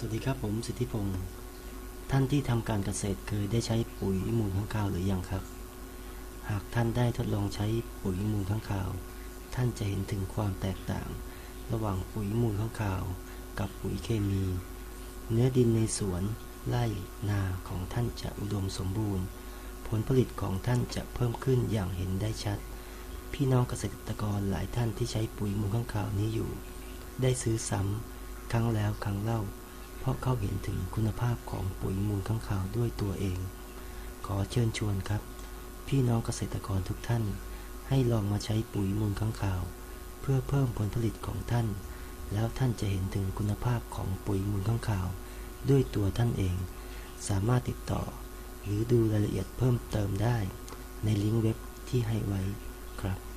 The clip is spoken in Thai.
สวัสดีครับผมสิทธิพงศ์ท่านที่ทำการเกษตรเคยได้ใช้ปุ๋ยมูลข้างคาวหรือยังครับ หากท่านได้ทดลองใช้ปุ๋ยมูลข้างคาว ท่านจะเห็นถึงความแตกต่าง ระหว่างปุ๋ยมูลข้างคาว กับปุ๋ยเคมี เนื้อดินในสวนไร่นาของท่านจะอุดมสมบูรณ์ ผลผลิตของท่านจะเพิ่มขึ้นอย่างเห็นได้ชัด พี่น้องเกษตรกรหลายท่านที่ใช้ปุ๋ยมูลข้างคาวนี้อยู่ ได้ซื้อซ้ำครั้งแล้วครั้งเล่า ราะเขาเห็นถึงคุณภาพของปุ๋ยมูลข้างคาวด้วยตัวเอง ขอเชิญชวนครับ พี่น้องเกษตรกรทุกท่าน ให้ลองมาใช้ปุ๋ยมูลข้างคาว เพื่อเพิ่มผลผลิตของท่าน แล้วท่านจะเห็นถึงคุณภาพของปุ๋ยมูลข้างคาว ด้วยตัวท่านเอง สามารถติดต่อ หรือดูรายละเอียดเพิ่มเติมได้ ในลิงก์เว็บที่ให้ไว้ครับ